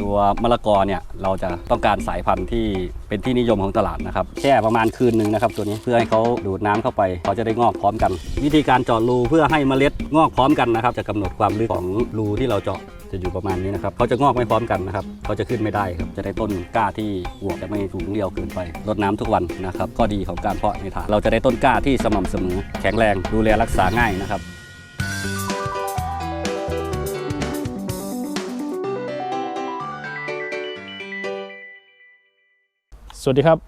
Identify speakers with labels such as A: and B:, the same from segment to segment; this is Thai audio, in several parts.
A: ตัวมะละกอเนี่ยเราจะต้องการสายพันธุ์ที่เป็นที่นิยมของตลาดนะครับแช่ประมาณคืนหนึ่งนะครับตัวนี้เพื่อให้เขาดูดน้ำเข้าไปเขาจะได้งอกพร้อมกัน วิธีการเจาะรูเพื่อให้เมล็ดงอกพร้อมกันนะครับ จะกำหนดความลึกของรูที่เราเจาะจะอยู่ประมาณนี้นะครับเขาจะงอกไม่พร้อมกันนะครับเขาจะขึ้นไม่ได้ครับจะได้ต้นกล้าที่อวจะไม่สูงเรียวเกินไปรดน้ำทุกวันนะครับก็ดีของการเพาะในถาเราจะได้ต้นกล้าที่สม่ำเสมอ แข็งแรงดูแลรักษาง่ายนะครับ
B: สวัสดีครับ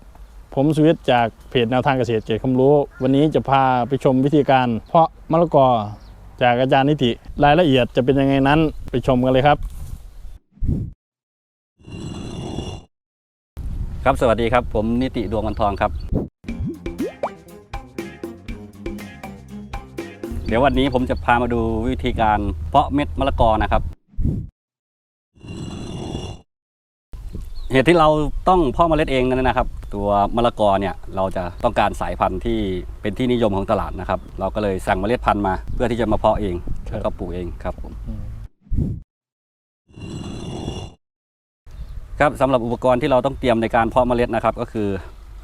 B: ผมสุวิทย์จากเพจแนวทางเกษตรเกตคำรู้ วันนี้จะพาไปชมวิธีการ เพาะมะละกอจากอาจารย์นิติ รายละเอียดจะเป็นยังไงนั้นไปชมกันเลยครับ
A: ครับสวัสดีครับ ผมนิติดวงวันทองครับ เดี๋ยววันนี้ผมจะพามาดูวิธีการเพาะเม็ดมะละกอนะครับ เหตุที่เราต้องเพาะเมล็ดเองนั้นนะครับ ตัวมะละกอเนี่ยเราจะต้องการสายพันธุ์ที่เป็นที่นิยมของตลาดนะครับ เราก็เลยสั่งเมล็ดพันธุ์มาเพื่อที่จะมาเพาะเอง
B: ครับ
A: แล้วก็ปลูกเองครับผมครับสำหรับอุปกรณ์ที่เราต้องเตรียมในการเพาะเมล็ดนะครับ ก็คือ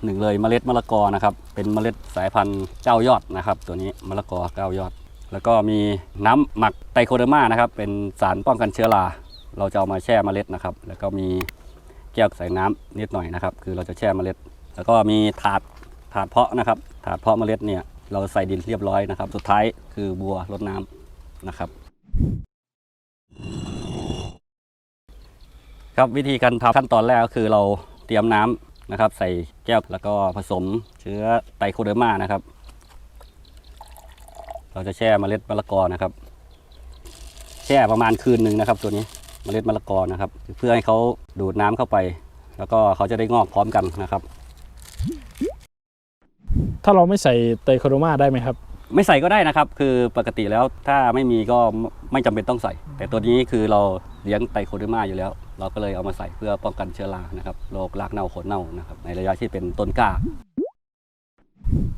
A: หนึ่งเลยเมล็ดมะละกอนะครับ เป็นเมล็ดสายพันธุ์เจ้ายอดนะครับ ตัวนี้มะละกอเก้ายอด แล้วก็มีน้ำหมักไตโคเดอร์มานะครับ เป็นสารป้องกันเชื้อราเราจะเอามาแช่เมล็ดนะครับ แล้วก็มี แก้วใส่น้ำนิดหน่อยนะครับ คือเราจะแช่เมล็ด แล้วก็มีถาดถาดเพาะนะครับ ถาดเพาะเมล็ดเนี่ยเราใส่ดินเรียบร้อยนะครับ สุดท้ายคือบัวรดน้ำนะครับ ครับวิธีการทำขั้นตอนแรกก็คือเราเตรียมน้ำนะครับ ใส่แก้วแล้วก็ผสมเชื้อไตโคเดอร์มานะครับ เราจะแช่เมล็ดมะละกอนะครับ แช่ประมาณคืนหนึ่งนะครับ ตัวนี้ เมล็ดมะละกอนะครับ เพื่อให้เขาดูดน้ำเข้าไป แล้วก็เขาจะได้งอกพร้อมกันนะครับ
B: ถ้าเราไม่ใส่ไตรโคโดมาได้ไหมครับ
A: ไม่ใส่ก็ได้นะครับ คือปกติแล้วถ้าไม่มีก็ไม่จำเป็นต้องใส่ แต่ตัวนี้คือเราเลี้ยงไตโคเดอร์มาอยู่แล้ว เราก็เลยเอามาใส่เพื่อป้องกันเชื้อรานะครับโรครากเน่าโคนเน่านะครับในระยะที่เป็นต้นกล้า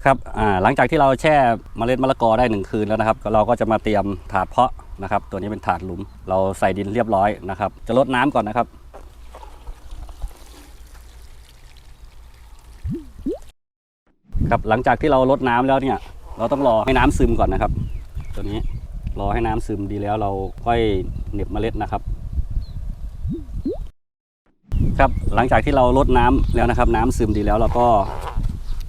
A: ครับอ่าหลังจากที่เราแช่เมล็ดมะละกอได้หนึ่งคืนแล้วนะครับก็เราก็จะมาเตรียมถาดเพาะ นะครับ ตัวนี้เป็นถาดหลุม เราใส่ดินเรียบร้อยนะครับ จะลดน้ำก่อนนะครับ ครับหลังจากที่เราลดน้ำแล้วเนี่ย เราต้องรอให้น้ำซึมก่อนนะครับ ตัวนี้รอให้น้ำซึมดีแล้วเราค่อยเหน็บเมล็ดนะครับ ครับหลังจากที่เราลดน้ำแล้วนะครับ น้ำซึมดีแล้วเราก็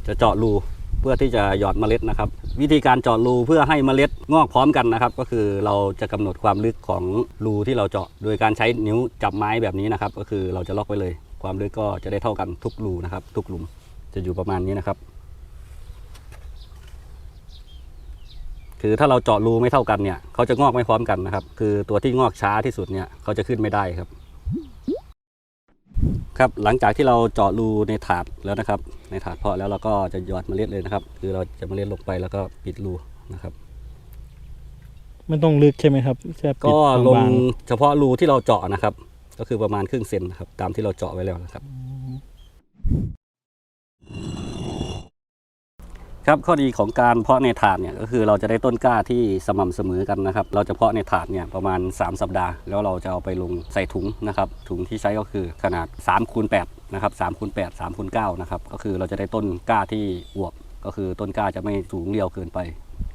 A: จะเจาะรูเพื่อที่จะหยอดเมล็ดนะครับ วิธีการเจาะรูเพื่อให้เมล็ดงอกพร้อมกันนะครับ ก็คือเราจะกำหนดความลึกของรูที่เราเจาะ โดยการใช้นิ้วจับไม้แบบนี้นะครับ ก็คือเราจะล็อกไว้เลย ความลึกก็จะได้เท่ากันทุกรูนะครับ ทุกหลุมจะอยู่ประมาณนี้นะครับ คือถ้าเราเจาะรูไม่เท่ากันเนี่ยเขาจะงอกไม่พร้อมกันนะครับ คือตัวที่งอกช้าที่สุดเนี่ยเขาจะขึ้นไม่ได้ครับ ครับหลังจากที่เราเจาะรูในถาดแล้วนะครับ ในถาดเพาะแล้วเราก็จะหยอดเมล็ดเลยนะครับ คือเราจะเมล็ดลงไปแล้วก็ปิดรูนะครับ
B: ไม่ต้องลึกใช่ไหมครับแค่ปิด
A: ก็ลง
B: บาง
A: เฉพาะรูที่เราเจาะนะครับ ก็คือประมาณครึ่งเซนนะครับตามที่เราเจาะไว้แล้วนะครับ ครับข้อดีของการเพาะในถาดเนี่ยก็คือเราจะได้ต้นกล้าที่สม่ำเสมอกันนะครับ เราจะเพาะในถาดเนี่ยประมาณ 3 สัปดาห์ แล้วเราจะเอาไปลงใส่ถุงนะครับ ถุงที่ใช้ก็คือขนาด3คูณ8นะครับ3คูณ8 3คูณ9นะครับก็คือเราจะได้ต้นกล้าที่อวบ ก็คือต้นกล้าจะไม่สูงเรียวเกินไป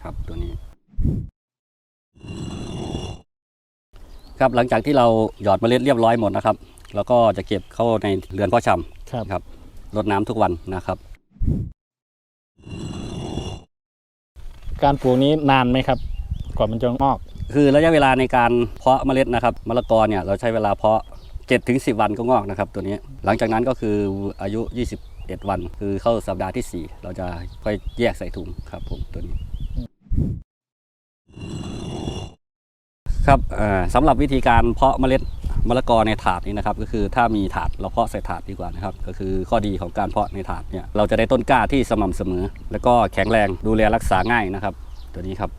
A: ครับตัวนี้ครับหลังจากที่เราหยอดเมล็ดเรียบร้อยหมดนะครับ แล้วก็จะเก็บเข้าในเรือนเพาะชำ
B: ครับ
A: ครับรดน้ำทุกวันนะครับ
B: การปลูกนี้นานไหมครับ ก่อนมันจะงอก
A: คือระยะเวลาในการเพาะเมล็ดนะครับมะละกอเนี่ยเราใช้เวลาเพาะ7ถึง10 วันก็งอกนะครับตัวนี้หลังจากนั้นก็คืออายุ 21 วัน คือเข้าสัปดาห์ที่ 4 เราจะค่อยแยกใส่ถุงครับผมตัวนี้ครับอ่อสำหรับวิธีการเพาะเมล็ด มะละกอในถาดนี้นะครับก็คือถ้ามีถาดเราเพาะใส่ถาดดีกว่านะครับก็คือข้อดีของการเพาะในถาดเนี่ยเราจะได้ต้นกล้าที่สม่ำเสมอ แล้วก็แข็งแรงดูแลรักษาง่ายนะครับ ตัวนี้ครับ